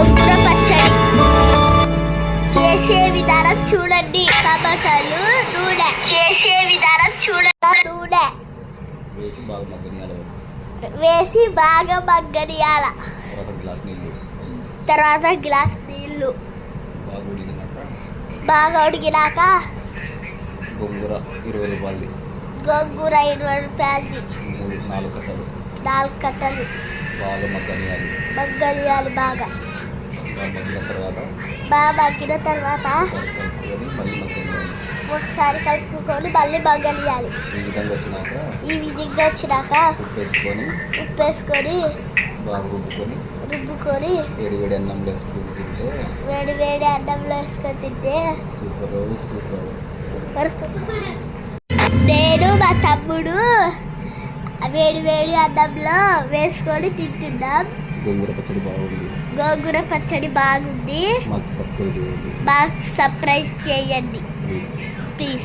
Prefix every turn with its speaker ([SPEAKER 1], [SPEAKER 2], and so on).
[SPEAKER 1] గోంగూర పచ్చడి చేసే విధానం చూడండి టమాటాలు నూనె చేసే విధానం చూడండి నూనె
[SPEAKER 2] వేసి బాగా మగ్గనియాలి. తర్వాత గ్లాస్ నీళ్ళు బాగా ఉడికినాక గోంగూర ఇరవై రూపాయలది
[SPEAKER 1] గోంగూర ఇరవై రూపాయలది
[SPEAKER 2] నాలుగు కట్టలు
[SPEAKER 1] నాలుగు కట్టలు.
[SPEAKER 2] బాగా మగ్గనియాలి.
[SPEAKER 1] మగ్గనియాలి బాగా.
[SPEAKER 2] మగ్గిన తర్వాత
[SPEAKER 1] బాగా మగ్గిన తర్వాత
[SPEAKER 2] ఒకసారి కలుపుకొని మళ్ళీ మగ్గనియాలి ఈ విధంగా వచ్చినాక
[SPEAKER 1] ఈ విధంగా వచ్చినాక
[SPEAKER 2] ఉప్పు వేసుకొని
[SPEAKER 1] ఉప్పు వేసుకొని
[SPEAKER 2] బాగా రుబ్బుకొని
[SPEAKER 1] రుబ్బుకొని
[SPEAKER 2] వేడి వేడి అన్నం వేసుకొని తింటే
[SPEAKER 1] వేడి వేడి అన్నంలో వేసుకొని తింటే
[SPEAKER 2] సూపర్ సూపర్.
[SPEAKER 1] నేను మా తమ్ముడు వేడి వేడి అన్నంలో వేసుకొని తింటున్నాం.
[SPEAKER 2] గోంగూర పచ్చడి బాగుంది.
[SPEAKER 1] గోంగూర పచ్చడి బాగుంది.
[SPEAKER 2] మాకు
[SPEAKER 1] సర్ప్రైజ్ చేయండి. ప్లీజ్